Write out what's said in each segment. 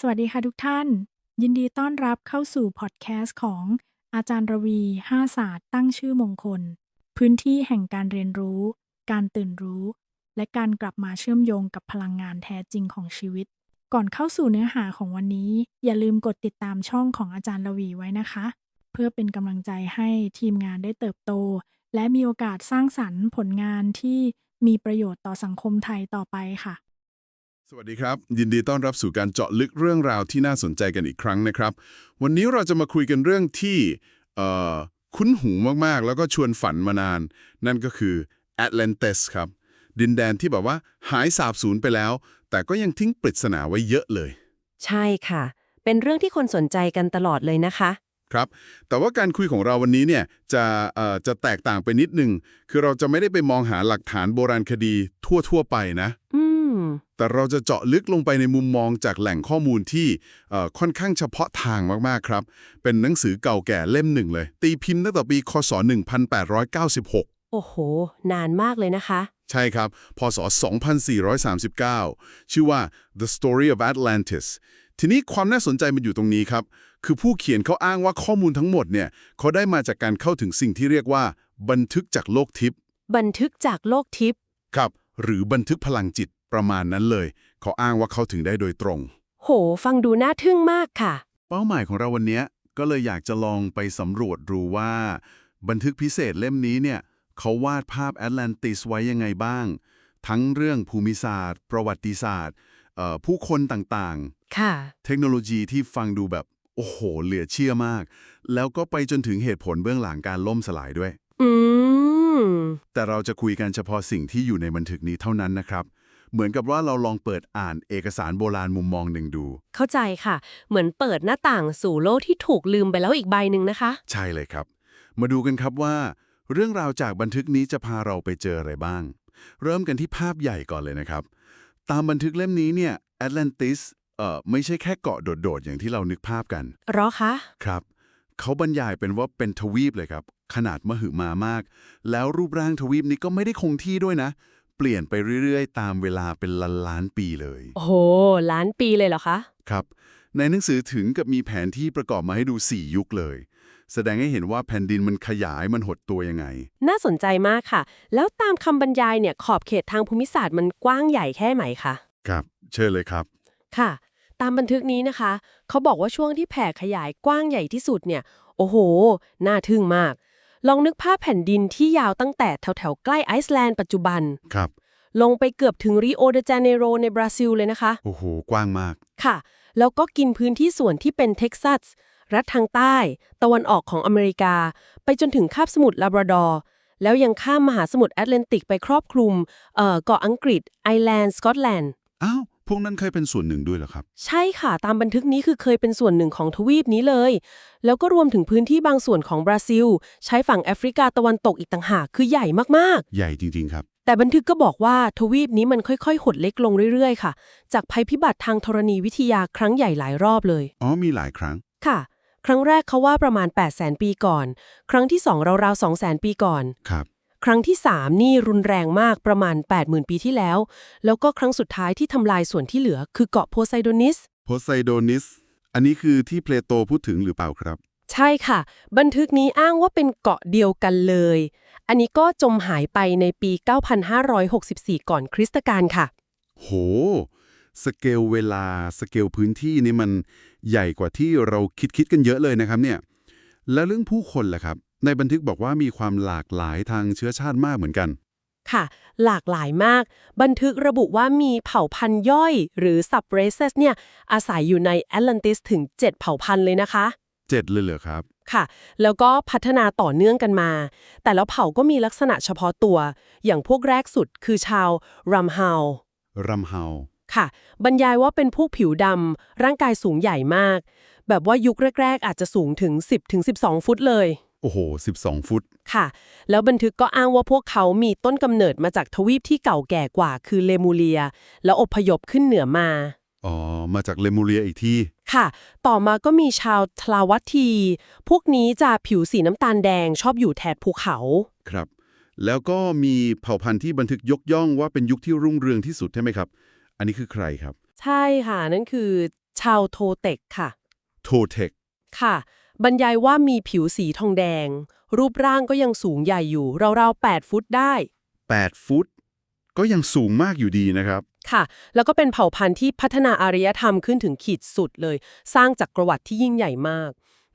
สวัสดีค่ะทุกท่าน ยินดีต้อนรับเข้าสู่พอดแคสต์ของอาจารย์รวีห้าศาสตร์ตั้งชื่อมงคล พื้นที่แห่งการเรียนรู้ การตื่นรู้ และการกลับมาเชื่อมโยงกับพลังงานแท้จริงของชีวิต ก่อนเข้าสู่เนื้อหาของวันนี้ อย่าลืมกดติดตามช่องของอาจารย์รวีไว้นะคะ เพื่อเป็นกำลังใจให้ทีมงานได้เติบโต และมีโอกาสสร้างสรรค์ผลงานที่มีประโยชน์ต่อสังคมไทยต่อไปค่ะ สวัสดีครับ ยินดีต้อนรับสู่การเจาะลึกเรื่องราวที่น่าสนใจกันอีกครั้งนะครับ วันนี้เราจะมาคุยกันเรื่องที่เอ่อคุ้นหูมากๆ แล้วก็ชวนฝันมานาน นั่นก็คือ Atlantis ครับ ดินแดนที่แบบว่าหายสาบสูญไปแล้ว แต่ก็ยังทิ้งปริศนาไว้เยอะเลย ใช่ค่ะ เป็นเรื่องที่คนสนใจกันตลอดเลยนะคะ ครับ แต่ว่าการคุยของเราวันนี้เนี่ยจะเอ่อจะแตกต่างไปนิดนึง คือเราจะไม่ได้ไปมองหาหลักฐานโบราณคดีทั่วๆไปนะ อืม แต่เราจะเจาะลึกลงไปในมุมมองจากแหล่งข้อมูลที่เอ่อค่อนข้างเฉพาะทางมากๆครับ เป็นหนังสือเก่าแก่เล่มหนึ่งเลย ตีพิมพ์ตั้งแต่ปีคศ 1896 โอ้โห นานมากเลยนะคะ ใช่ครับ พศ 2439 ชื่อว่า The Story of Atlantis ทีนี้ความน่าสนใจมันอยู่ตรงนี้ครับ คือผู้เขียนเขาอ้างว่าข้อมูลทั้งหมดเนี่ยเขาได้มาจากการเข้าถึงสิ่งที่เรียกว่า บันทึกจากโลกทิพย์ บันทึกจากโลกทิพย์ ครับ หรือบันทึกพลังจิต ประมาณนั้นเลย เขาอ้างว่าเขาถึงได้โดยตรง โห ฟังดูน่าทึ่งมากค่ะ เป้าหมายของเราวันนี้ก็เลยอยากจะลองไปสำรวจดูว่า บันทึกพิเศษเล่มนี้เนี่ยเขาวาดภาพแอตแลนติสไว้ยังไงบ้าง ทั้งเรื่องภูมิศาสตร์ ประวัติศาสตร์เอ่อผู้คนต่างค่ะๆเทคโนโลยีที่ฟังดูแบบ โอ้โห เหลือเชื่อมาก แล้วก็ไปจนถึงเหตุผลเบื้องหลังการล่มสลายด้วย อืม แต่เราจะคุยกันเฉพาะสิ่งที่อยู่ในบันทึกนี้เท่านั้นนะครับ เหมือนกับว่าเราลองเปิดอ่านเอกสารโบราณมุมมองหนึ่งดู เข้าใจค่ะ เหมือนเปิดหน้าต่างสู่โลกที่ถูกลืมไปแล้วอีกใบหนึ่งนะคะ ใช่เลยครับ มาดูกันครับว่า เรื่องราวจากบันทึกนี้จะพาเราไปเจออะไรบ้าง เริ่มกันที่ภาพใหญ่ก่อนเลยนะครับ ตามบันทึกเล่มนี้เนี่ยแอตแลนติสเอ่อไม่ใช่แค่เกาะโดดๆ อย่างที่เรานึกภาพกันเหรอคะครับเขาบรรยายเป็นว่าเป็นทวีปเลยครับ ขนาดมหึมามาก แล้วรูปร่างทวีปนี้ก็ไม่ได้คงที่ด้วยนะ เปลี่ยนไปเรื่อยๆ ตามเวลาเป็นล้านล้านๆปีเลย โอ้โห ล้านปีเลยเหรอคะ ครับ ในหนังสือถึงกับมีแผนที่ประกอบมาให้ดู 4 ยุคเลย แสดงให้เห็นว่าแผ่นดินมันขยายมันหดตัวยังไง น่าสนใจมากค่ะ แล้วตามคำบรรยายเนี่ยขอบเขตทางภูมิศาสตร์มันกว้างใหญ่แค่ไหนคะครับ เชิญเลยครับ ค่ะ ตามบันทึกนี้นะคะ เขาบอกว่าช่วงที่แผ่ขยายกว้างใหญ่ที่สุดเนี่ย โอ้โห น่าทึ่งมาก ลองนึกภาพแผ่นดินที่ยาวตั้งแต่แถวๆใกล้ไอซ์แลนด์ปัจจุบัน ครับ ลงไปเกือบถึงริโอเดจาเนโรในบราซิลเลยนะคะ โอ้โห กว้างมาก ค่ะ แล้วก็กินพื้นที่ส่วนที่เป็นเท็กซัส รัฐทางใต้ ตะวันออกของอเมริกา ไปจนถึงคาบสมุทรลาบราดอร์ แล้วยังข้ามมหาสมุทรแอตแลนติกไปครอบคลุมเอ่อเกาะอังกฤษ ไอร์แลนด์ สกอตแลนด์ อ้าว พวกนั้นเคยเป็นส่วนหนึ่งด้วยเหรอครับ ใช่ค่ะ ตามบันทึกนี้คือเคยเป็นส่วนหนึ่งของทวีปนี้เลย แล้วก็รวมถึงพื้นที่บางส่วนของบราซิล ใช้ฝั่งแอฟริกาตะวันตกอีกต่างหากคือใหญ่มากใหญ่จริงๆครับ ๆ แต่บันทึกก็บอกว่าทวีปนี้มันค่อยๆ หดเล็กลงเรื่อยๆ ค่ะ จากภัยพิบัติทางธรณีวิทยาครั้งใหญ่หลายรอบเลย อ๋อมีหลายครั้ง ค่ะ ครั้งแรกเขาว่าประมาณ 8 0 0แสนปีก่อน ครั้งที่ 2 ราวๆ 2 0 0แสนปีก่อน ครับ ครั้งที่ 3 นี่รุนแรงมากประมาณ 80,000 ปีที่แล้ว แล้วก็ครั้งสุดท้ายที่ทำลายส่วนที่เหลือคือเกาะโพไซโดนิส โพไซโดนิส อันนี้คือที่เพลโตพูดถึงหรือเปล่าครับ ใช่ค่ะ บันทึกนี้อ้างว่าเป็นเกาะเดียวกันเลย อันนี้ก็จมหายไปในปี 9564 ก่อนคริสตกาลค่ะ โห สเกลเวลา สเกลพื้นที่นี่มันใหญ่กว่าที่เราคิดคิดกันเยอะเลยนะครับเนี่ย แล้วเรื่องผู้คนล่ะครับ ในบันทึกบอกว่ามีความหลากหลายทางเชื้อชาติมากเหมือนกัน ค่ะ หลากหลายมาก บันทึกระบุว่ามีเผ่าพันธุ์ย่อย หรือ sub races เนี่ยอาศัยอยู่ในแอตแลนติสถึง 7 เผ่าพันธุ์เลยนะคะ เจ็ดเลยเหรอครับ ค่ะ แล้วก็พัฒนาต่อเนื่องกันมา แต่แล้วเผ่าก็มีลักษณะเฉพาะตัว อย่างพวกแรกสุดคือชาวรัมฮาวรัมเฮา ค่ะ บรรยายว่าเป็นพวกผิวดำร่างกายสูงใหญ่มาก แบบว่ายุคแรก ๆ อาจจะสูงถึง 10-12 ฟุตเลย โอ้โห 12 ฟุต ค่ะ แล้วบันทึกก็อ้างว่าพวกเขามีต้นกำเนิดมาจากทวีปที่เก่าแก่กว่า คือเลมูเรีย แล้วอพยพขึ้นเหนือมา อ๋อ มาจากเลมูเรียอีกที่ ค่ะ ต่อมาก็มีชาวทลาวัตที พวกนี้จะผิวสีน้ำตาลแดงชอบอยู่แถบภูเขา ครับ แล้วก็มีเผ่าพันธุ์ที่บันทึกยกย่องว่าเป็นยุคที่รุ่งเรืองที่สุดใช่ไหมครับ อันนี้คือใครครับ ใช่ค่ะ นั่นคือ ชาวโทเต็กค่ะ โทเทคค่ะ บรรยายว่ามีผิวสีทองแดง รูปร่างก็ยังสูงใหญ่อยู่ราวๆ8ฟุตได้ 8 ฟุต ก็ยังสูงมากอยู่ดีนะครับ ค่ะ แล้วก็เป็นเผ่าพันธุ์ที่พัฒนาอารยธรรมขึ้นถึงขีดสุดเลย สร้างจากประวัติที่ยิ่งใหญ่มาก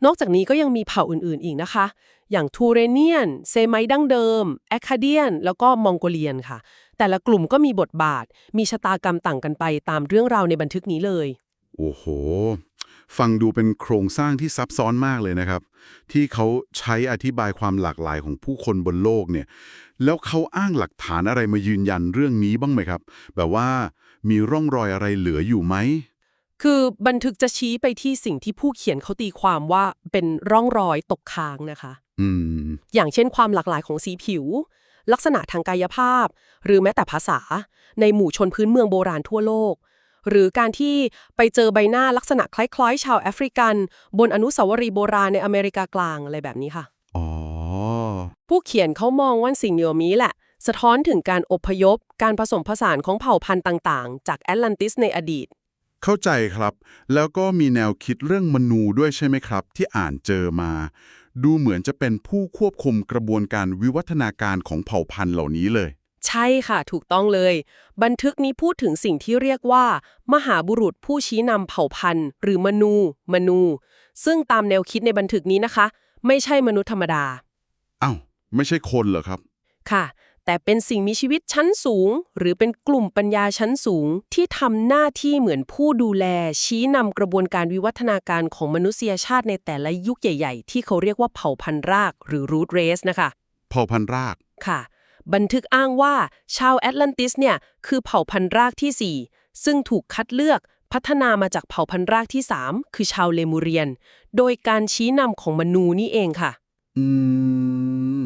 นอกจากนี้ก็ยังมีเผ่าอื่นๆอีกนะคะ อย่างทูเรเนียน เซไมดั้งเดิม แอคาเดียน แล้วก็มองโกเลียนค่ะ แต่ละกลุ่มก็มีบทบาท มีชะตากรรมต่างกันไปตามเรื่องราวในบันทึกนี้เลย โอ้โห ฟังดูเป็นโครงสร้างที่ซับซ้อนมากเลยนะครับ ที่เขาใช้อธิบายความหลากหลายของผู้คนบนโลกเนี่ย แล้วเขาอ้างหลักฐานอะไรมายืนยันเรื่องนี้บ้างไหมครับ แบบว่ามีร่องรอยอะไรเหลืออยู่ไหม คือบันทึกจะชี้ไปที่สิ่งที่ผู้เขียนเขาตีความว่าเป็นร่องรอยตกค้างนะคะ อืม อย่างเช่นความหลากหลายของสีผิว ลักษณะทางกายภาพ หรือแม้แต่ภาษา ในหมู่ชนพื้นเมืองโบราณทั่วโลก หรือการที่ไปเจอใบหน้าลักษณะคล้ายๆ ชาวแอฟริกัน บนอนุสาวรีย์โบราณในอเมริกากลางอะไรแบบนี้ค่ะอ๋อผู้เขียนเขามองว่าสิ่งเหล่านี้แหละ สะท้อนถึงการอพยพ การผสมผสานของเผ่าพันธุ์ต่างๆ จากแอตแลนติสในอดีต เข้าใจครับ แล้วก็มีแนวคิดเรื่องมนูด้วยใช่ไหมครับ ที่อ่านเจอมา ดูเหมือนจะเป็นผู้ควบคุมกระบวนการวิวัฒนาการของเผ่าพันธุ์เหล่านี้เลย ใช่ค่ะ ถูกต้องเลย บันทึกนี้พูดถึงสิ่งที่เรียกว่า มหาบุรุษผู้ชี้นำเผ่าพันธุ์ หรือมนู มนู ซึ่งตามแนวคิดในบันทึกนี้นะคะ ไม่ใช่มนุษย์ธรรมดา อ้าว ไม่ใช่คนเหรอครับ ค่ะ แต่เป็นสิ่งมีชีวิตชั้นสูง หรือเป็นกลุ่มปัญญาชั้นสูง ที่ทำหน้าที่เหมือนผู้ดูแล ชี้นำกระบวนการวิวัฒนาการของมนุษยชาติในแต่ละยุคใหญ่ ๆ ที่เขาเรียกว่าเผ่าพันธุ์ราก หรือ root race นะคะ เผ่าพันธุ์ราก ค่ะ บันทึกอ้างว่าชาวแอตแลนติสเนี่ยคือเผ่าพันธุ์รากที่ 4 ซึ่งถูกคัดเลือกพัฒนามาจากเผ่าพันธุ์รากที่ 3 คือชาวเลมูเรียน โดยการชี้นำของมนูนี่เองค่ะ อืม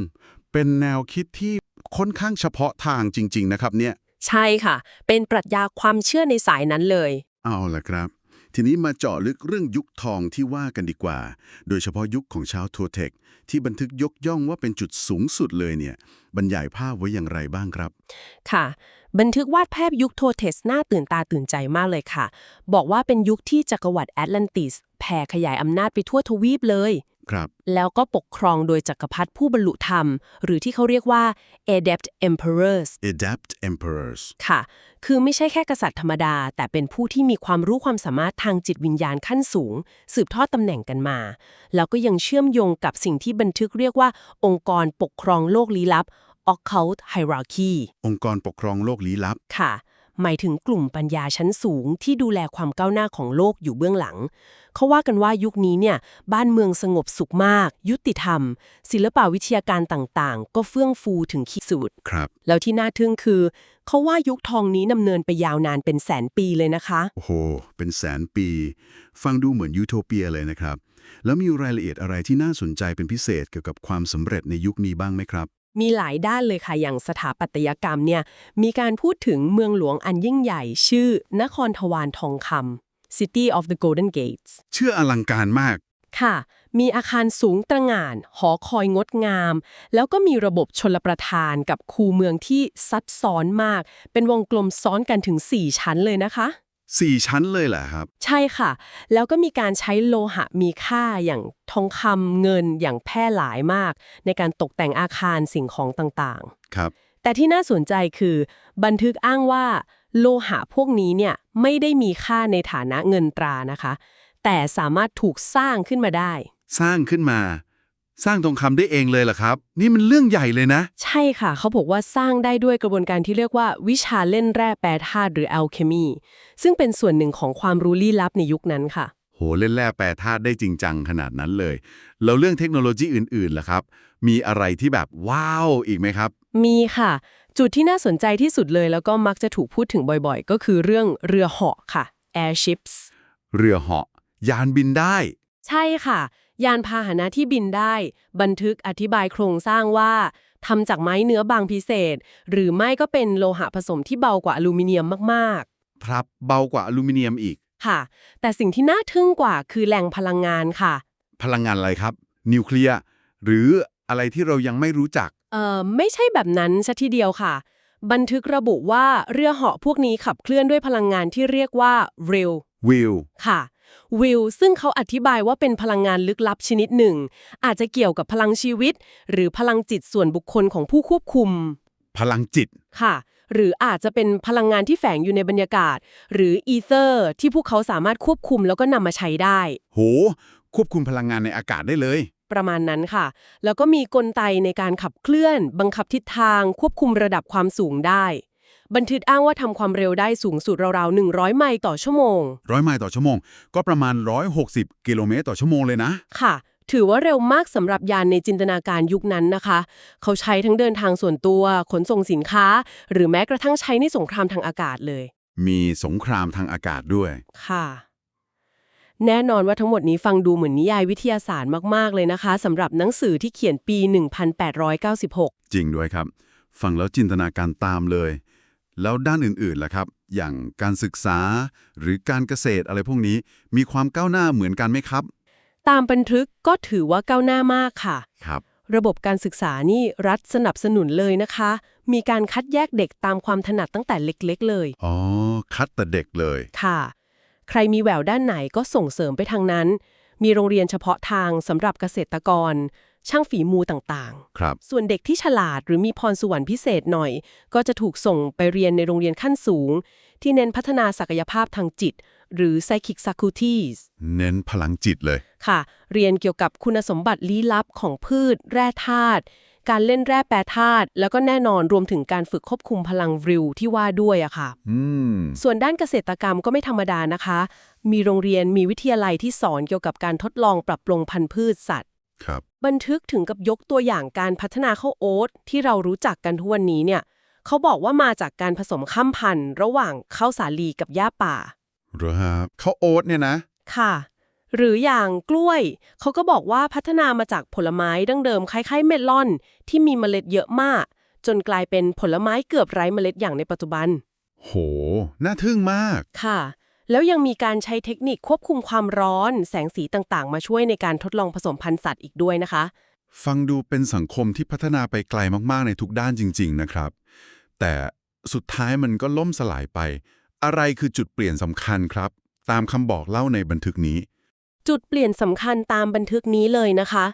เป็นแนวคิดที่ค่อนข้างเฉพาะทางจริง ๆ นะครับเนี่ย ใช่ค่ะ เป็นปรัชญาความเชื่อในสายนั้นเลย เอาล่ะครับ ทีนี้มาเจาะลึกเรื่องยุคทองที่ว่ากันดีกว่า โดยเฉพาะยุคของชาวทัวเทค ที่บันทึกยกย่องว่าเป็นจุดสูงสุดเลยเนี่ย บรรยายภาพไว้อย่างไรบ้างครับ ค่ะ บันทึกวาดภาพยุคโทเทสน่าตื่นตาตื่นใจมากเลยค่ะ บอกว่าเป็นยุคที่จักรวรรดิแอตแลนติสแผ่ขยายอำนาจไปทั่วทวีปเลย ครับ แล้วก็ปกครองโดยจักรพรรดิผู้บรรลุธรรม หรือที่เขาเรียกว่า adept emperors Adapt Emperors ค่ะ คือไม่ใช่แค่กษัตริย์ธรรมดา แต่เป็นผู้ที่มีความรู้ความสามารถทางจิตวิญญาณขั้นสูง สืบทอดตำแหน่งกันมา แล้วก็ยังเชื่อมโยงกับสิ่งที่บันทึกเรียกว่า องค์กรปกครองโลกลี้ลับ occult hierarchy องค์กรปกครองโลกลี้ลับค่ะ หมายถึงกลุ่มปัญญาชั้นสูงที่ดูแลความก้าวหน้าของโลกอยู่เบื้องหลัง เขาว่ากันว่ายุคนี้เนี่ยบ้านเมืองสงบสุขมาก ยุติธรรม ศิลปะวิทยาการต่างๆ ก็เฟื่องฟูถึงขีดสุดครับ แล้วที่น่าทึ่งคือ เขาว่ายุคทองนี้ดำเนินไปยาวนานเป็นแสนปีเลยนะคะ โอ้โห เป็นแสนปี ฟังดูเหมือนยูโทเปียเลยนะครับ แล้วมีรายละเอียดอะไรที่น่าสนใจเป็นพิเศษเกี่ยวกับความสำเร็จในยุคนี้บ้างไหมครับ มีหลายด้านเลยค่ะ อย่างสถาปัตยกรรมเนี่ย มีการพูดถึงเมืองหลวงอันยิ่งใหญ่ชื่อนครทวารทองคำ City of the Golden Gates เชื่ออลังการมาก ค่ะ มีอาคารสูงตระหง่าน หอคอยงดงาม แล้วก็มีระบบชลประทานกับคูเมืองที่ซับซ้อนมาก เป็นวงกลมซ้อนกันถึง 4 ชั้นเลยนะคะ สี่ชั้นเลยแหละครับ ใช่ค่ะ แล้วก็มีการใช้โลหะมีค่าอย่างทองคำเงินอย่างแพร่หลายมาก ในการตกแต่งอาคารสิ่งของต่างครับๆแต่ที่น่าสนใจคือ บันทึกอ้างว่า โลหะพวกนี้เนี่ยไม่ได้มีค่าในฐานะเงินตรานะคะ แต่สามารถถูกสร้างขึ้นมาได้ สร้างขึ้นมา สร้างทองคำได้เองเลยเหรอครับ นี่มันเรื่องใหญ่เลยนะ ใช่ค่ะ เขาบอกว่าสร้างได้ด้วยกระบวนการที่เรียกว่าวิชาเล่นแร่แปรธาตุหรือ alchemy ซึ่งเป็นส่วนหนึ่งของความรู้ลี้ลับในยุคนั้นค่ะ โหเล่นแร่แปรธาตุได้จริงจังขนาดนั้นเลย แล้วเรื่องเทคโนโลยีอื่นๆล่ะครับ มีอะไรที่แบบว้าวอีกไหมครับ มีค่ะ จุดที่น่าสนใจที่สุดเลย แล้วก็มักจะถูกพูดถึงบ่อยๆ ก็คือเรื่องเรือเหาะค่ะ airships เรือเหาะยานบินได้ ใช่ค่ะ ยานพาหนะที่บินได้ บันทึกอธิบายโครงสร้างว่าทำจากไม้เนื้อบางพิเศษ หรือไม่ก็เป็นโลหะผสมที่เบากว่าอลูมิเนียมมากครับเบากว่าอลูมิเนียมอีกๆค่ะ แต่สิ่งที่น่าทึ่งกว่าคือแหล่งพลังงานค่ะ พลังงานอะไรครับ นิวเคลียร์หรืออะไรที่เรายังไม่รู้จัก เอ่อ ไม่ใช่แบบนั้นซะทีเดียวค่ะ บันทึกระบุว่าเรือเหาะพวกนี้ขับเคลื่อนด้วยพลังงานที่เรียกว่า rail วิวค่ะ วิลซึ่งเขาอธิบายว่าเป็นพลังงานลึกลับชนิดหนึ่ง อาจจะเกี่ยวกับพลังชีวิต หรือพลังจิตส่วนบุคคลของผู้ควบคุม พลังจิตค่ะ หรืออาจจะเป็นพลังงานที่แฝงอยู่ในบรรยากาศ หรืออีเทอร์ ที่พวกเขาสามารถควบคุมแล้วก็นำมาใช้ได้ โห ควบคุมพลังงานในอากาศได้เลย ประมาณนั้นค่ะ แล้วก็มีกลไกในการขับเคลื่อน บังคับทิศทาง ควบคุมระดับความสูงได้ บันทึกอ้างว่าทำความเร็วได้สูงสุดราวๆ100 ไมล์ต่อชั่วโมง ร้อยไมล์ต่อชั่วโมง ก็ประมาณ 160 กิโลเมตรต่อชั่วโมงเลยนะ ค่ะ ถือว่าเร็วมากสำหรับยานในจินตนาการยุคนั้นนะคะ เขาใช้ทั้งเดินทางส่วนตัวขนส่งสินค้า หรือแม้กระทั่งใช้ในสงครามทางอากาศเลย มีสงครามทางอากาศด้วย ค่ะ แน่นอนว่าทั้งหมดนี้ฟังดูเหมือนนิยายวิทยาศาสตร์มากๆเลยนะคะสำหรับหนังสือที่เขียนปี 1896 จริงด้วยครับ ฟังแล้วจินตนาการตามเลย แล้วด้านอื่นๆล่ะครับ อย่างการศึกษาหรือการเกษตรอะไรพวกนี้ มีความก้าวหน้าเหมือนกันไหมครับ ตามบันทึกก็ถือว่าก้าวหน้ามากค่ะ ครับ ระบบการศึกษานี่รัฐสนับสนุนเลยนะคะ มีการคัดแยกเด็กตามความถนัดตั้งแต่เล็กๆ เลย อ๋อ คัดแต่เด็กเลย ค่ะ ใครมีแววด้านไหนก็ส่งเสริมไปทางนั้น มีโรงเรียนเฉพาะทางสำหรับเกษตรกร ช่างฝีมือต่างครับๆส่วนเด็กที่ฉลาดหรือมีพรสวรรค์พิเศษหน่อย ก็จะถูกส่งไปเรียนในโรงเรียนขั้นสูง ที่เน้นพัฒนาศักยภาพทางจิต หรือ psychic faculties เน้นพลังจิตเลย ค่ะ เรียนเกี่ยวกับคุณสมบัติลี้ลับของพืช แร่ธาตุการเล่นแร่แปรธาตุแล้วก็แน่นอนรวมถึงการฝึกควบคุมพลังริวที่ว่าด้วยอะค่ะ อืม ส่วนด้านเกษตรกรรมก็ไม่ธรรมดานะคะ มีโรงเรียนมีวิทยาลัยที่สอนเกี่ยวกับการทดลองปรับปรุงพันธุ์พืชสัตว์ ครับ บันทึกถึงกับยกตัวอย่างการพัฒนาข้าวโอ๊ตที่เรารู้จักกันทุกวันนี้เนี่ย เขาบอกว่ามาจากการผสมข้ามพันธุ์ระหว่างข้าวสาลีกับหญ้าป่าเหรอครับข้าวโอ๊ตเนี่ยนะ ค่ะ หรืออย่างกล้วย เขาก็บอกว่าพัฒนามาจากผลไม้ดั้งเดิมคล้ายๆเมลอน ที่มีเมล็ดเยอะมาก จนกลายเป็นผลไม้เกือบไร้เมล็ดอย่างในปัจจุบัน โห น่าทึ่งมาก ค่ะ แล้วยังมีการใช้เทคนิคควบคุมความร้อน แสงสีต่างๆ มาช่วยในการทดลองผสมพันธุ์สัตว์อีกด้วยนะคะ ฟังดูเป็นสังคมที่พัฒนาไปไกลมากๆ ในทุกด้านจริง ๆ นะครับ แต่สุดท้ายมันก็ล่มสลายไป อะไรคือจุดเปลี่ยนสำคัญครับ ตามคำบอกเล่าในบันทึกนี้ จุดเปลี่ยนสำคัญตามบันทึกนี้เลยนะคะ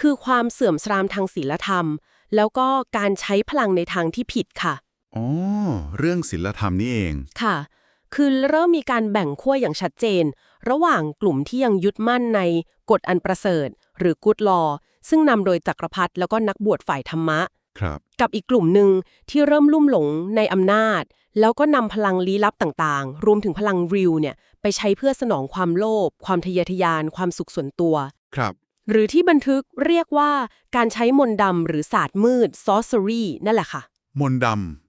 คือความเสื่อมทรามทางศีลธรรม แล้วก็การใช้พลังในทางที่ผิดค่ะอ๋อเรื่องศิลธรรมนี่เองค่ะ คือเริ่มมีการแบ่งขั้วอย่างชัดเจน ระหว่างกลุ่มที่ยังยึดมั่นในกฎอันประเสริฐ หรือกุดลอซึ่งนำโดยจักรพรรดิแล้วก็นักบวชฝ่ายธรรมะ ครับ กับอีกกลุ่มหนึ่งที่เริ่มลุ่มหลงในอำนาจ แล้วก็นำพลังลี้ลับต่างๆ รวมถึงพลังริวเนี่ยไปใช้เพื่อสนองความโลภความทะเยอทะยาน ความสุขส่วนตัว ครับ หรือที่บันทึกเรียกว่าการใช้มนต์ดำหรือศาสตร์มืด sorcery นั่นแหละค่ะ มนต์ดำ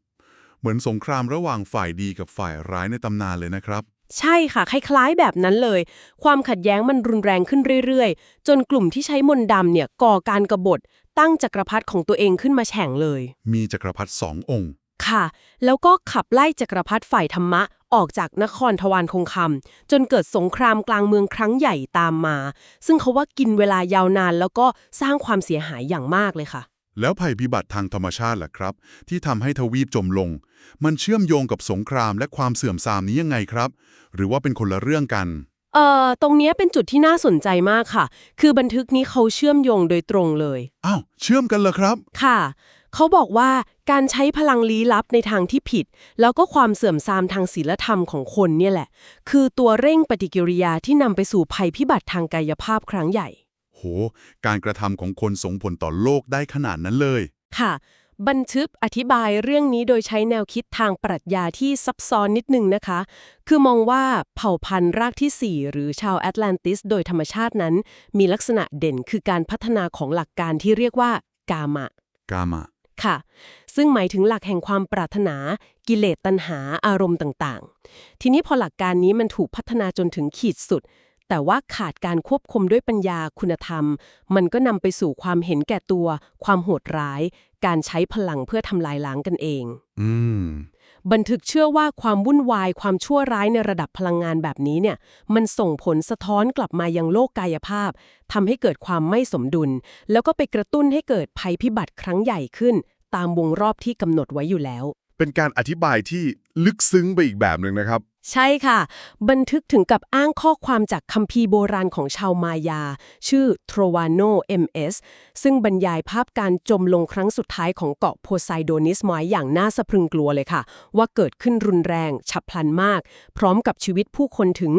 เหมือนสงครามระหว่างฝ่ายดีกับฝ่ายร้ายในตำนานเลยนะครับ ใช่ค่ะ คล้ายๆ แบบนั้นเลย ความขัดแย้งมันรุนแรงขึ้นเรื่อยๆ จนกลุ่มที่ใช้มนต์ดำเนี่ยก่อการกรบฏ ตั้งจักรพรรดิของตัวเองขึ้นมาแข่งเลย มีจักรพรรดิสององค์ ค่ะ แล้วก็ขับไล่จักรพรรดิฝ่ายธรรมะออกจากนครทวารคงคำจนเกิดสงครามกลางเมืองครั้งใหญ่ตามมา ซึ่งเขาว่ากินเวลายาวนานแล้วก็สร้างความเสียหายอย่างมากเลยค่ะ แล้วภัยพิบัติทางธรรมชาติล่ะครับ ที่ทำให้ทวีปจมลง มันเชื่อมโยงกับสงครามและความเสื่อมทรามนี้ยังไงครับ หรือว่าเป็นคนละเรื่องกันเอ่อตรงเนี้ยเป็นจุดที่น่าสนใจมากค่ะ คือบันทึกนี้เขาเชื่อมโยงโดยตรงเลยอ้าวเชื่อมกันเหรอครับ ค่ะ เขาบอกว่าการใช้พลังลี้ลับในทางที่ผิด แล้วก็ความเสื่อมทรามทางศีลธรรมของคนเนี่ยแหละ คือตัวเร่งปฏิกิริยาที่นำไปสู่ภัยพิบัติทางกายภาพครั้งใหญ่โห การกระทำของคนส่งผลต่อโลกได้ขนาดนั้นเลย ค่ะ บันทึกอธิบายเรื่องนี้โดยใช้แนวคิดทางปรัชญาที่ซับซ้อนนิดนึงนะคะ คือมองว่าเผ่าพันธุ์รากที่ 4 หรือชาวแอตแลนติส โดยธรรมชาตินั้น มีลักษณะเด่นคือการพัฒนาของหลักการที่เรียกว่ากามะ กามะ ค่ะ ซึ่งหมายถึงหลักแห่งความปรารถนา กิเลสตัณหาอารมณ์ต่างๆ ทีนี้พอหลักการนี้มันถูกพัฒนาจนถึงขีดสุด แต่ว่าขาดการควบคุมด้วยปัญญาคุณธรรม มันก็นำไปสู่ความเห็นแก่ตัว ความโหดร้าย การใช้พลังเพื่อทำลายล้างกันเอง อืมบันทึกเชื่อว่าความวุ่นวายความชั่วร้ายในระดับพลังงานแบบนี้เนี่ย มันส่งผลสะท้อนกลับมายังโลกกายภาพทำให้เกิดความไม่สมดุล แล้วก็ไปกระตุ้นให้เกิดภัยพิบัติครั้งใหญ่ขึ้น ตามวงรอบที่กำหนดไว้อยู่แล้วไป เป็นการอธิบายที่ลึกซึ้งไปอีกแบบหนึ่งนะครับ ใช่ค่ะ บันทึกถึงกับอ้างข้อความจากคัมภีร์โบราณของชาวมายา ชื่อ Trovano MS ซึ่งบรรยายภาพการจมลงครั้งสุดท้ายของเกาะโพไซโดนิสไว้อย่างน่าสะพรึงกลัวเลยค่ะ ว่าเกิดขึ้นรุนแรง ฉับพลันมาก พร้อมกับชีวิตผู้คนถึง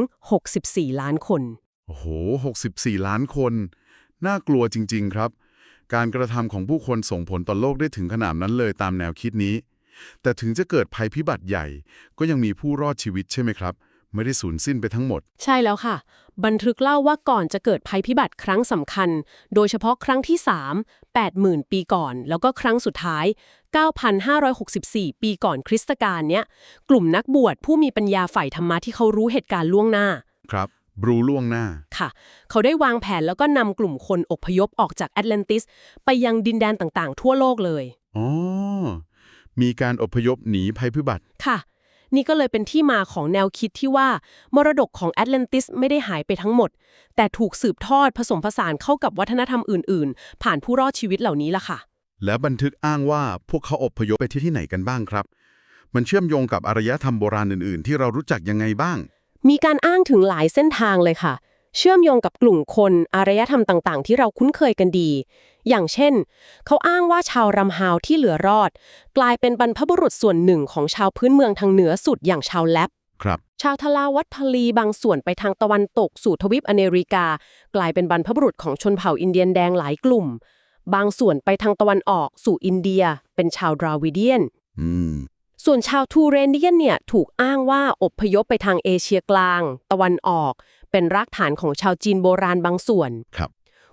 64 ล้านคน โอ้โห 64 ล้านคน น่ากลัวจริง ๆ ครับ การกระทำของผู้คนส่งผลต่อโลกได้ถึงขนาดนั้นเลยตามแนวคิดนี้ แต่ถึงจะเกิดภัยพิบัติใหญ่ ก็ยังมีผู้รอดชีวิตใช่ไหมครับ ไม่ได้สูญสิ้นไปทั้งหมด ใช่แล้วค่ะ บันทึกเล่าว่าก่อนจะเกิดภัยพิบัติครั้งสำคัญ โดยเฉพาะครั้งที่ 3 80,000 ปีก่อน แล้วก็ครั้งสุดท้าย 9,564 ปีก่อนคริสตกาลเนี้ยกลุ่มนักบวชผู้มีปัญญาฝ่ายธรรมะที่เขารู้เหตุการณ์ล่วงหน้าครับบรูล่วงหน้า ค่ะ เขาได้วางแผนแล้วก็นำกลุ่มคนอพยพออกจากแอตแลนติส ไปยังดินแดนต่างๆ ทั่วโลกเลย อ๋อ มีการอพยพหนีภัยพิบัติ ค่ะ นี่ก็เลยเป็นที่มาของแนวคิดที่ว่า มรดกของแอตแลนติสไม่ได้หายไปทั้งหมด แต่ถูกสืบทอดผสมผสานเข้ากับวัฒนธรรมอื่น ๆ ผ่านผู้รอดชีวิตเหล่านี้ล่ะค่ะ แล้วบันทึกอ้างว่าพวกเขาอพยพไปที่ที่ไหนกันบ้างครับ มันเชื่อมโยงกับอารยธรรมโบราณอื่น ๆ ที่เรารู้จักยังไงบ้าง มีการอ้างถึงหลายเส้นทางเลยค่ะ เชื่อมโยงกับกลุ่มคนอารยธรรมต่าง ๆ ที่เราคุ้นเคยกันดี อย่างเช่น เขาอ้างว่าชาวรำฮาวที่เหลือรอด กลายเป็นบรรพบุรุษส่วนหนึ่งของชาวพื้นเมืองทางเหนือสุดอย่างชาวแลปครับชาวทลาวัดพลีบางส่วนไปทางตะวันตกสู่ทวีปอเมริกา กลายเป็นบรรพบุรุษของชนเผ่าอินเดียนแดงหลายกลุ่ม บางส่วนไปทางตะวันออกสู่อินเดีย เป็นชาวดราวิเดียนอืมส่วนชาวทูเรเนียนเนี่ยถูกอ้างว่าอพยพไปทางเอเชียกลาง ตะวันออก เป็นรากฐานของชาวจีนโบราณบางส่วน ครับ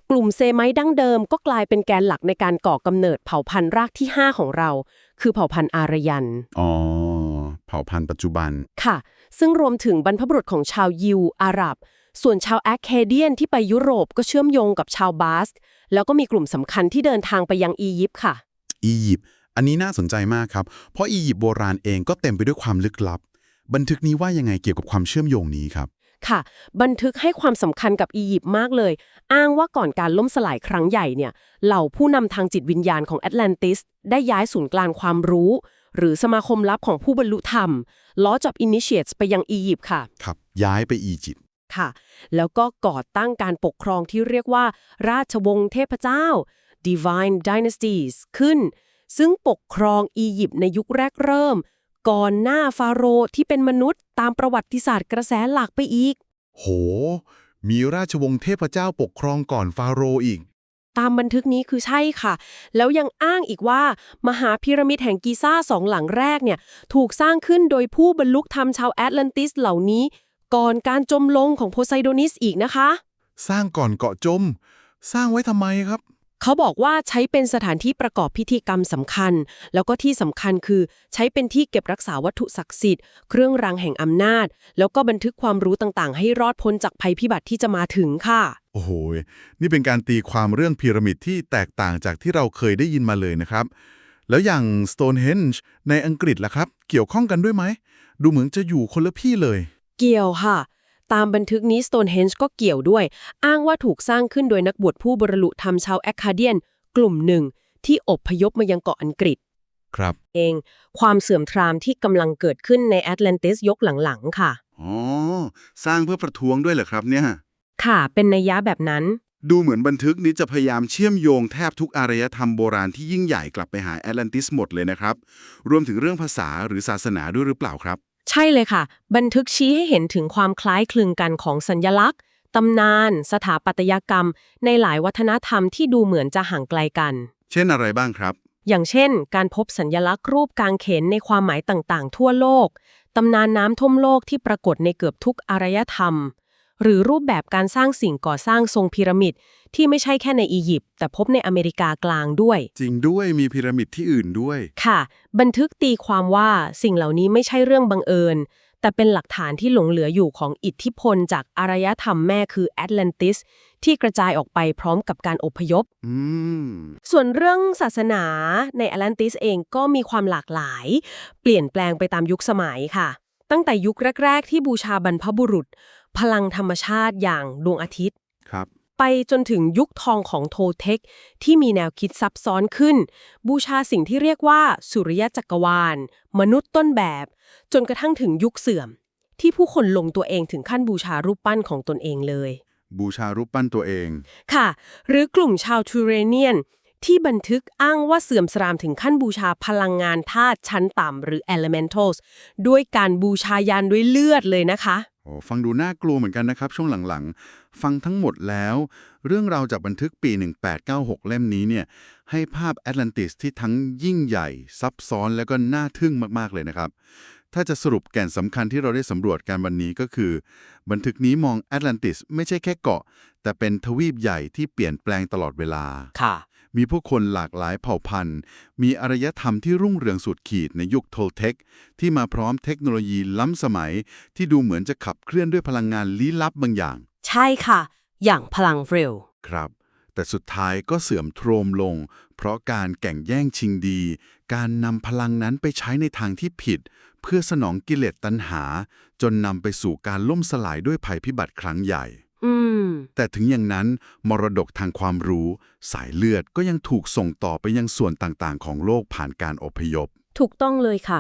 กลุ่มเซไมต์ดั้งเดิมก็กลายเป็นแกนหลักในการก่อกำเนิดเผ่าพันธุ์รากที่ 5 ของเรา คือเผ่าพันธุ์อารยัน อ๋อ เผ่าพันธุ์ปัจจุบัน ค่ะ ซึ่งรวมถึงบรรพบุรุษของชาวยิว อาหรับ ส่วนชาวแอคเคเดียนที่ไปยุโรปก็เชื่อมโยงกับชาวบาสก์แล้วก็มีกลุ่มสำคัญที่เดินทางไปยังอียิปต์ค่ะ อียิปต์ อันนี้น่าสนใจมากครับ เพราะอียิปต์โบราณเองก็เต็มไปด้วยความลึกลับ บันทึกนี้ว่ายังไงเกี่ยวกับความเชื่อมโยงนี้ครับ ค่ะ บันทึกให้ความสำคัญกับอียิปต์มากเลย อ้างว่าก่อนการล่มสลายครั้งใหญ่เนี่ย เหล่าผู้นำทางจิตวิญญาณของแอตแลนติส ได้ย้ายศูนย์กลางความรู้ หรือสมาคมลับของผู้บรรลุธรรมล้อจับอินิเชตไปยังอียิปต์ค่ะ ครับ ย้ายไปอียิปต์ค่ะ แล้วก็ก่อตั้งการปกครองที่เรียกว่า ราชวงศ์เทพเจ้า Divine Dynasties ขึ้น ซึ่งปกครองอียิปต์ในยุคแรกเริ่ม ก่อนหน้าฟาโรห์ที่เป็นมนุษย์ตามประวัติศาสตร์กระแสหลักไปอีก โห มีราชวงศ์เทพเจ้าปกครองก่อนฟาโรห์อีก ตามบันทึกนี้คือใช่ค่ะ แล้วยังอ้างอีกว่า มหาพีระมิดแห่งกิซ่าสองหลังแรกเนี่ย ถูกสร้างขึ้นโดยผู้บรรลุธรรมชาวแอตแลนติสเหล่านี้ ก่อนการจมลงของโพไซโดนิสอีกนะคะ สร้างก่อนเกาะจม สร้างไว้ทำไมครับ เขาบอกว่าใช้เป็นสถานที่ประกอบพิธีกรรมสำคัญ แล้วก็ที่สำคัญคือใช้เป็นที่เก็บรักษาวัตถุศักดิ์สิทธิ์ เครื่องรางแห่งอำนาจ แล้วก็บันทึกความรู้ต่างๆ ให้รอดพ้นจากภัยพิบัติที่จะมาถึงค่ะ โอ้โห นี่เป็นการตีความเรื่องพีระมิดที่แตกต่างจากที่เราเคยได้ยินมาเลยนะครับ แล้วอย่าง Stonehenge ในอังกฤษล่ะครับ เกี่ยวข้องกันด้วยไหม ดูเหมือนจะอยู่คนละพี่เลย เกี่ยวค่ะ ตามบันทึกนี้ Stonehenge ก็เกี่ยวด้วย อ้างว่าถูกสร้างขึ้นโดยนักบวชผู้บรรลุธรรมชาวแอคคาเดียน กลุ่มหนึ่ง ที่อพยพมายังเกาะอังกฤษ ครับ เองความเสื่อมทรามที่กำลังเกิดขึ้นในแอตแลนติสยกหลังๆ ค่ะ อ๋อ สร้างเพื่อประท้วงด้วยเหรอครับเนี่ย ค่ะ เป็นนัยยะแบบนั้น ดูเหมือนบันทึกนี้จะพยายามเชื่อมโยงแทบทุกอารยธรรมโบราณที่ยิ่งใหญ่กลับไปหาแอตแลนติสหมดเลยนะครับ รวมถึงเรื่องภาษาหรือศาสนาด้วยหรือเปล่าครับ ใช่เลยค่ะ บันทึกชี้ให้เห็นถึงความคล้ายคลึงกันของสัญญลักษณ์ ตำนาน สถาปัตยกรรม ในหลายวัฒนธรรมที่ดูเหมือนจะห่างไกลกัน เช่นอะไรบ้างครับ อย่างเช่น การพบสัญญลักษณ์รูปกางเขนในความหมายต่างๆ ทั่วโลก ตำนานน้ำท่วมโลกที่ปรากฏในเกือบทุกอารยธรรม หรือรูปแบบการสร้างสิ่งก่อสร้างทรงพีระมิดที่ไม่ใช่แค่ในอียิปต์แต่พบในอเมริกากลางด้วย จริงด้วยมีพีระมิดที่อื่นด้วย ค่ะ บันทึกตีความว่าสิ่งเหล่านี้ไม่ใช่เรื่องบังเอิญ แต่เป็นหลักฐานที่หลงเหลืออยู่ของอิทธิพลจากอารยธรรมแม่คือแอตแลนติสที่กระจายออกไปพร้อมกับการอพยพอืมส่วนเรื่องศาสนาในแอตแลนติสเองก็มีความหลากหลาย เปลี่ยนแปลงไปตามยุคสมัยค่ะ ตั้งแต่ยุคแรก ๆ ที่บูชาบรรพบุรุษ พลังธรรมชาติอย่างดวงอาทิตย์ ครับปไปจนถึงยุคทองของโทเทค ที่มีแนวคิดซับซ้อนขึ้น บูชาสิ่งที่เรียกว่าสุริยะจักรวาล มนุษย์ต้นแบบ จนกระทั่งถึงยุคเสื่อม ที่ผู้คนลงตัวเองถึงขั้นบูชารูปปั้นของตนเองเลย บูชารูปปั้นตัวเอง ค่ะ หรือกลุ่มชาวทูเรเนียน ที่บันทึกอ้างว่าเสื่อมสรามถึงขั้นบูชาพลังงานธาตุชั้นต่ำหรือ elementals ด้วยการบูชายันด้วยเลือดเลยนะคะ โอ้ฟังดูน่ากลัวเหมือนกันนะครับ ช่วงหลังๆ ฟังทั้งหมดแล้ว เรื่องราวจากบันทึกปี 1896 เล่มนี้เนี่ยให้ภาพแอตแลนติสที่ทั้งยิ่งใหญ่ ซับซ้อนแล้วก็น่าทึ่งมากๆเลยนะครับ ถ้าจะสรุปแก่นสำคัญที่เราได้สำรวจกันวันนี้ก็คือ บันทึกนี้มองแอตแลนติสไม่ใช่แค่เกาะ แต่เป็นทวีปใหญ่ที่เปลี่ยนแปลงตลอดเวลาค่ะ มีผู้คนหลากหลายเผ่าพันธุ์ มีอารยธรรมที่รุ่งเรืองสุดขีดในยุคโทเทค ที่มาพร้อมเทคโนโลยีล้ำสมัย ที่ดูเหมือนจะขับเคลื่อนด้วยพลังงานลี้ลับบางอย่าง ใช่ค่ะ อย่างพลังเร็ว ครับ แต่สุดท้ายก็เสื่อมโทรมลง เพราะการแก่งแย่งชิงดี การนำพลังนั้นไปใช้ในทางที่ผิด เพื่อสนองกิเลสตัณหา จนนำไปสู่การล่มสลายด้วยภัยพิบัติครั้งใหญ่ อืม แต่ถึงอย่างนั้น มรดกทางความรู้ สายเลือดก็ยังถูกส่งต่อไปยังส่วนต่างๆ ของโลกผ่านการอพยพ ถูกต้องเลยค่ะ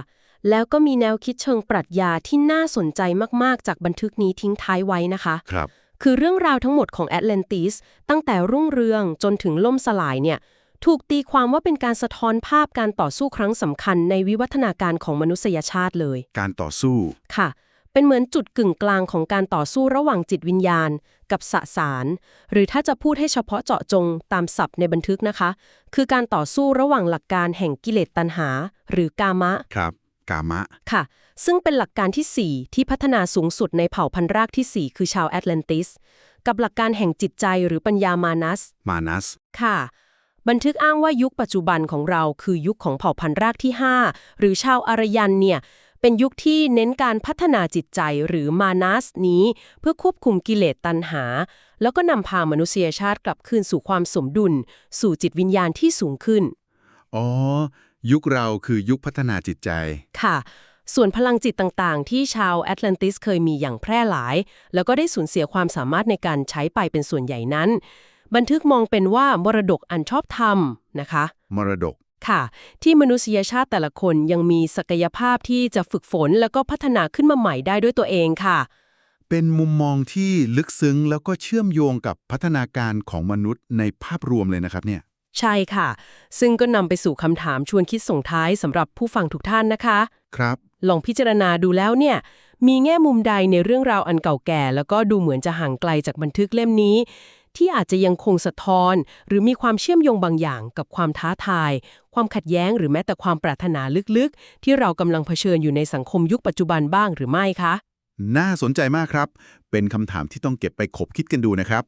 แล้วก็มีแนวคิดเชิงปรัชญาที่น่าสนใจมาก ๆ จากบันทึกนี้ทิ้งท้ายไว้นะคะ ครับ คือเรื่องราวทั้งหมดของแอตแลนติส ตั้งแต่รุ่งเรืองจนถึงล่มสลายเนี่ย ถูกตีความว่าเป็นการสะท้อนภาพการต่อสู้ครั้งสำคัญในวิวัฒนาการของมนุษยชาติเลย การต่อสู้ ค่ะ เป็นเหมือนจุดกึ่งกลางของการต่อสู้ระหว่างจิตวิญญาณ กับสสาร หรือถ้าจะพูดให้เฉพาะเจาะจงตามศัพท์ในบันทึกนะคะ คือการต่อสู้ระหว่างหลักการแห่งกิเลสตัณหา หรือกามะ ครับกามะ ค่ะ ซึ่งเป็นหลักการทีสี่4 ที่พัฒนาสูงสุดในเผ่าพันธุ์รากทีสี่ 4 คือชาวแอตแลนติส กับหลักการแห่งจิตใจหรือปัญญามานัส มานัส ค่ะ บันทึกอ้างว่ายุคปัจจุบันของเราคือยุคของเผ่าพันธุ์รากที่ 5 หรือชาวอารยันเนี่ย เป็นยุคที่เน้นการพัฒนาจิตใจหรือมานัสนี้ เพื่อควบคุมกิเลสตัณหา แล้วก็นำพามนุษยชาติกลับคืนสู่ความสมดุล สู่จิตวิญญาณที่สูงขึ้น อ๋อ ยุคเราคือยุคพัฒนาจิตใจ ค่ะ ส่วนพลังจิตต่างๆ ที่ชาวแอตแลนติสเคยมีอย่างแพร่หลาย แล้วก็ได้สูญเสียความสามารถในการใช้ไปเป็นส่วนใหญ่นั้น บันทึกมองเป็นว่ามรดกอันชอบธรรมนะคะ มรดก ค่ะ ที่มนุษยชาติแต่ละคนยังมีศักยภาพที่จะฝึกฝนแล้วก็พัฒนาขึ้นมาใหม่ได้ด้วยตัวเองค่ะ เป็นมุมมองที่ลึกซึ้งแล้วก็เชื่อมโยงกับพัฒนาการของมนุษย์ในภาพรวมเลยนะครับเนี่ย ใช่ค่ะ ซึ่งก็นำไปสู่คำถามชวนคิดส่งท้ายสำหรับผู้ฟังทุกท่านนะคะ ครับ ลองพิจารณาดูแล้วเนี่ย มีแง่มุมใดในเรื่องราวอันเก่าแก่ แล้วก็ดูเหมือนจะห่างไกลจากบันทึกเล่มนี้ ที่อาจจะยังคงสะท้อน หรือมีความเชื่อมโยงบางอย่างกับความท้าทาย ความขัดแย้งหรือแม้แต่ความปรารถนาลึกๆ ที่เรากำลังเผชิญอยู่ในสังคมยุคปัจจุบันบ้างหรือไม่คะ น่าสนใจมากครับ เป็นคำถามที่ต้องเก็บไปขบคิดกันดูนะครับ